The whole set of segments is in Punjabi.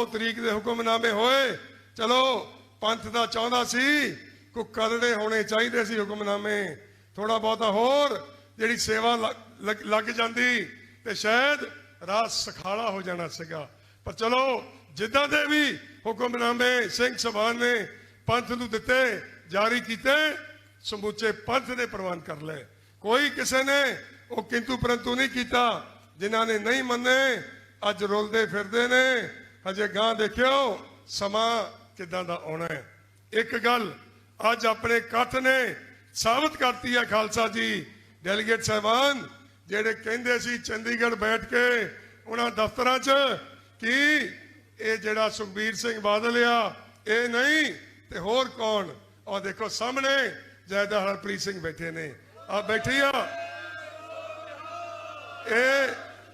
2 ਤਰੀਕ ਦੇ ਹੁਕਮਨਾਮੇ ਹੋਏ। ਚਲੋ, ਪੰਥ ਦਾ ਚਾਹੁੰਦਾ ਸੀ ਕੋ ਕਰੜੇ ਹੋਣੇ ਚਾਹੀਦੇ ਸੀ ਹੁਕਮਨਾਮੇ। ਥੋੜਾ ਬਹੁਤਾ ਹੋਰ, ਜਿਹੜੀ ਸੇਵਾ ਲੱਗ- ਜਾਂਦੀ, ਤੇ ਸ਼ਾਇਦ ਰਾਤ ਸਖਾਲਾ ਹੋ ਜਾਣਾ ਸੀਗਾ। ਪਰ ਚਲੋ, ਜਿੱਦਾਂ ਦੇ ਵੀ ਹੁਕਮਨਾਮੇ ਸਿੰਘ ਸਭਾਨ ਨੇ ਪੰਥ ਨੂੰ ਦਿੱਤੇ, ਜਾਰੀ ਕੀਤੇ, ਸਮੁੱਚੇ ਪੰਥ ਨੇ ਪ੍ਰਵਾਨ ਕਰ ਲਏ। ਕੋਈ ਕਿਸੇ ਨੇ ਉਹ ਕਿੰਤੂ ਪਰੰਤੂ ਨਹੀਂ ਕੀਤਾ, ਜਿਨ੍ਹਾਂ ਨੇ ਨਹੀਂ ਮੰਨੇ, ਅੱਜ ਰੁਲਦੇ ਫਿਰਦੇ ਨੇ। ਹਜੇ ਗਾਂ ਦੇਖਿਓ, ਸਮਾਂ ਕਿਦਾਂ ਦਾ ਆਉਣਾ ਹੈ। ਇੱਕ ਗੱਲ ਅੱਜ ਆਪਣੇ ਇਕੱਠ ਨੇ ਸਾਬਤ ਕਰਤੀ ਹੈ ਖਾਲਸਾ ਜੀ, ਡੈਲੀਗੇਟ ਸਾਹਿਬਾਨ, ਜਿਹੜੇ ਕਹਿੰਦੇ ਸੀ ਚੰਡੀਗੜ੍ਹ ਬੈਠ ਕੇ ਉਹਨਾਂ ਦਫ਼ਤਰਾਂ 'ਚ ਕਿ ਇਹ ਜਿਹੜਾ ਸੁਖਬੀਰ ਸਿੰਘ ਬਾਦਲ ਆ, ਇਹ ਨਹੀਂ ਤੇ ਹੋਰ ਕੌਣ? ਆ ਦੇਖੋ ਸਾਹਮਣੇ ਜੈਦਾ ਹਰਪ੍ਰੀਤ ਸਿੰਘ ਬੈਠੇ ਨੇ। ਆ ਬੈਠੀ ਆ। ਇਹ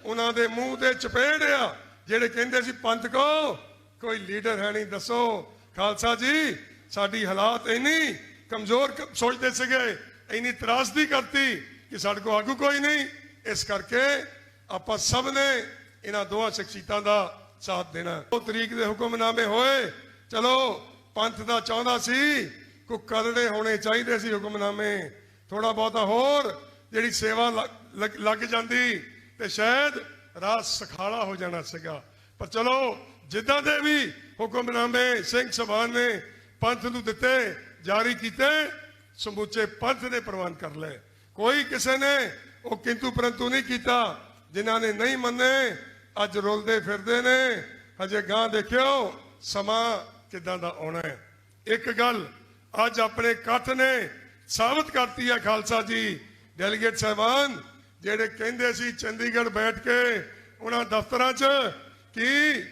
ਉਹਨਾਂ ਦੇ ਮੂੰਹ ਤੇ ਚਪੇੜ ਆ। ਜਿਹੜੇ ਕਹਿੰਦੇ ਸੀ ਪੰਥ ਕੋ ਕੋਈ ਲੀਡਰ ਹੈ ਨਹੀਂ, ਦੱਸੋ। ਖਾਲਸਾ ਜੀ, ਸਾਡੀ ਹਾਲਾਤ ਇੰਨੀ ਕਮਜ਼ੋਰ ਸੋਚਦੇ ਸੀਗੇ, ਇੰਨੀ ਤਰਾਸਦੀ ਕਰਤੀ ਕਿ ਸਾਡੇ ਕੋ ਆਗੂ ਕੋਈ ਨਹੀਂ। ਇਸ ਕਰਕੇ ਆਪਾਂ ਸਭ ਨੇ ਇਹਨਾਂ ਦੋਹਾਂ ਸ਼ਖਸੀਅਤਾਂ ਦਾ ਸਾਥ ਦੇਣਾ। ਉਹ ਤਰੀਕ ਦੇ ਹੁਕਮਨਾਮੇ ਹੋਏ। ਚਲੋ, ਪੰਥ ਦਾ ਚਾਹੁੰਦਾ ਸੀ, ਕੋ ਕਰੜੇ ਹੋਣੇ ਚਾਹੀਦੇ ਸੀ ਹੁਕਮਨਾਮੇ। ਥੋੜਾ ਬਹੁਤਾ ਹੋਰ, ਜਿਹੜੀ ਸੇਵਾ ਲੱਗ ਜਾਂਦੀ, ਤੇ ਸ਼ਾਇਦ ਰਾਤ ਸਖਾਲਾ ਹੋ ਜਾਣਾ ਸੀਗਾ। ਪਰ ਚਲੋ, ਜਿੱਦਾਂ ਦੇ ਵੀ ਹੁਕਮਨਾਮੇ, ਸਿੰਘ ਸਭਾਨ ਨੇ ਪੰਥ ਨੂੰ ਦਿੱਤੇ, ਜਾਰੀ ਕੀਤੇ, ਸਮੁੱਚੇ ਪੰਥ ਨੇ ਪ੍ਰਵਾਨ ਕਰ ਲਏ। ਕੋਈ ਕਿਸੇ ਨੇ ਉਹ ਕਿੰਤੂ ਪਰੰਤੂ ਨਹੀਂ ਕੀਤਾ, ਜਿਨ੍ਹਾਂ ਨੇ ਨਹੀਂ ਮੰਨੇ, ਅੱਜ ਰੁਲਦੇ ਫਿਰਦੇ ਨੇ। ਹਜੇ ਗਾਂ ਦੇਖਿਓ, ਸਮਾਂ ਕਿਦਾਂ ਦਾ ਆਉਣਾ ਹੈ। ਇੱਕ ਗੱਲ, ਅੱਜ ਆਪਣੇ ਇਕੱਠ ਨੇ ਸਾਬਤ ਕਰਤੀ ਹੈ ਖਾਲਸਾ ਜੀ, ਡੈਲੀਗੇਟ ਸਾਹਿਬਾਨ ਜਿਹੜੇ ਕਹਿੰਦੇ ਸੀ ਚੰਡੀਗੜ੍ਹ ਬੈਠ ਕੇ ਉਹਨਾਂ ਦਫ਼ਤਰਾਂ 'ਚ ਕਿ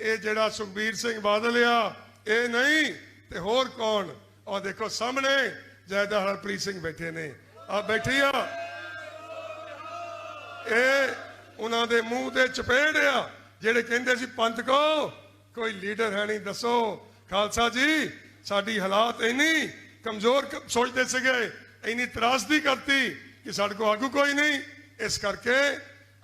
ਇਹ ਜਿਹੜਾ ਸੁਖਬੀਰ ਸਿੰਘ ਬਾਦਲ ਆ, ਇਹ ਨਹੀਂ ਤੇ ਹੋਰ ਕੌਣ? ਆ ਦੇਖੋ ਸਾਹਮਣੇ ਜੈਦਾ ਹਰਪ੍ਰੀਤ ਸਿੰਘ ਬੈਠੇ ਨੇ। ਆ ਬੈਠੀ ਆ। ਇਹ ਉਹਨਾਂ ਦੇ ਮੂੰਹ ਤੇ ਚਪੇੜ ਆ, ਜਿਹੜੇ ਕਹਿੰਦੇ ਸੀ ਪੰਥ ਕੋ, ਕੋਈ ਲੀਡਰ ਹੈ ਨਹੀਂ, ਦੱਸੋ। ਖਾਲਸਾ ਜੀ, ਸਾਡੀ ਹਾਲਾਤ ਇੰਨੀ ਕਮਜ਼ੋਰ ਸੋਚਦੇ ਸੀਗੇ, ਇੰਨੀ ਤਰਾਸਦੀ ਕਰਤੀ ਕਿ ਸਾਡੇ ਕੋ ਆਗੂ ਕੋਈ ਨਹੀਂ। ਇਸ ਕਰਕੇ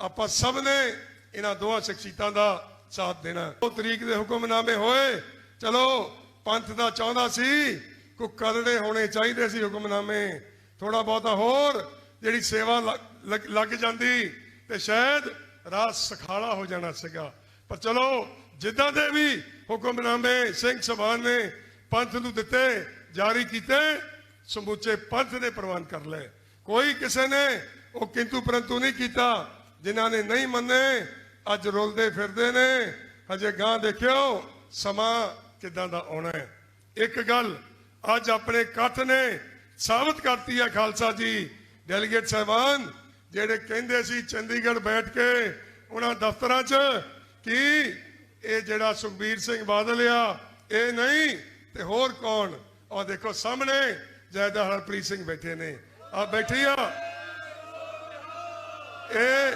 ਆਪਾਂ ਸਭ ਨੇ ਇਹਨਾਂ ਦੋਹਾਂ ਸ਼ਖਸੀਅਤਾਂ ਦਾ ਸਾਥ ਦੇਣਾ 2 ਤਰੀਕ ਦੇ ਹੁਕਮਨਾਮੇ ਹੋਏ। ਚਲੋ, ਪੰਥ ਦਾ ਚਾਹੁੰਦਾ ਸੀ, ਕੋ ਕਰੜੇ ਹੋਣੇ ਚਾਹੀਦੇ ਸੀ ਹੁਕਮਨਾਮੇ। ਥੋੜਾ ਬਹੁਤਾ ਹੋਰ, ਜਿਹੜੀ ਸੇਵਾ ਲੱਗ- ਜਾਂਦੀ ਤੇ ਸ਼ਾਇਦ ਰਾਤ ਸਖਾਲਾ ਹੋ ਜਾਣਾ ਸੀਗਾ। ਪਰ ਚਲੋ, ਜਿੱਦਾਂ ਦੇ ਵੀ ਹੁਕਮਨਾਮੇ ਸਿੰਘ ਸਭਾ ਨੇ ਪੰਥ ਨੂੰ ਦਿੱਤੇ, ਜਾਰੀ ਕੀਤੇ, ਸਮੁੱਚੇ ਪੰਥ ਨੇ ਪ੍ਰਵਾਨ ਕਰ ਲਏ। ਕੋਈ ਕਿਸੇ ਨੇ ਉਹ ਕਿੰਤੂ ਪਰੰਤੂ ਨਹੀਂ ਕੀਤਾ, ਜਿਨ੍ਹਾਂ ਨੇ ਨਹੀਂ ਮੰਨੇ, ਅੱਜ ਰੁਲਦੇ ਫਿਰਦੇ ਨੇ। ਹਜੇ ਗਾਂ ਦੇਖਿਓ, ਸਮਾਂ ਕਿਦਾਂ ਦਾ ਆਉਣਾ ਹੈ। ਇੱਕ ਗੱਲ, ਅੱਜ ਆਪਣੇ ਇਕੱਠ ਨੇ ਸਾਬਤ ਕਰਤੀ ਹੈ ਖਾਲਸਾ ਜੀ, ਡੈਲੀਗੇਟ ਸਾਹਿਬਾਨ, ਜਿਹੜੇ ਕਹਿੰਦੇ ਸੀ ਚੰਡੀਗੜ੍ਹ ਬੈਠ ਕੇ ਉਹਨਾਂ ਦਫ਼ਤਰਾਂ 'ਚ ਕਿ ਇਹ ਜਿਹੜਾ ਸੁਖਬੀਰ ਸਿੰਘ ਬਾਦਲ ਆ, ਇਹ ਨਹੀਂ ਤੇ ਹੋਰ ਕੌਣ? ਆ ਦੇਖੋ ਸਾਹਮਣੇ ਜੈਦਾ ਹਰਪ੍ਰੀਤ ਸਿੰਘ ਬੈਠੇ ਨੇ। ਆ ਬੈਠੀ ਆ। ਇਹ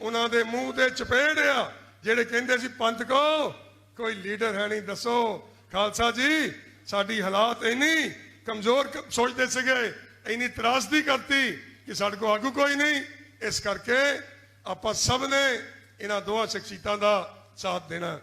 ਉਹਨਾਂ ਦੇ ਮੂੰਹ ਤੇ ਚਪੇੜ ਆ, ਜਿਹੜੇ ਕਹਿੰਦੇ ਸੀ, ਪੰਥ ਕੋ, ਕੋਈ ਲੀਡਰ ਹੈ ਨਹੀਂ, ਦੱਸੋ। ਖਾਲਸਾ ਜੀ, ਸਾਡੀ ਹਾਲਾਤ ਇੰਨੀ ਕਮਜ਼ੋਰ ਸੋਚਦੇ ਸੀਗੇ, ਇੰਨੀ ਤਰਾਸਦੀ ਕਰਤੀ ਕਿ ਸਾਡੇ ਕੋ ਆਗੂ ਕੋਈ ਨਹੀਂ। ਇਸ ਕਰਕੇ ਆਪਾਂ ਸਭ ਨੇ ਇਹਨਾਂ ਦੋਹਾਂ ਸ਼ਖਸੀਅਤਾਂ ਦਾ ਸਾਥ ਦੇਣਾ।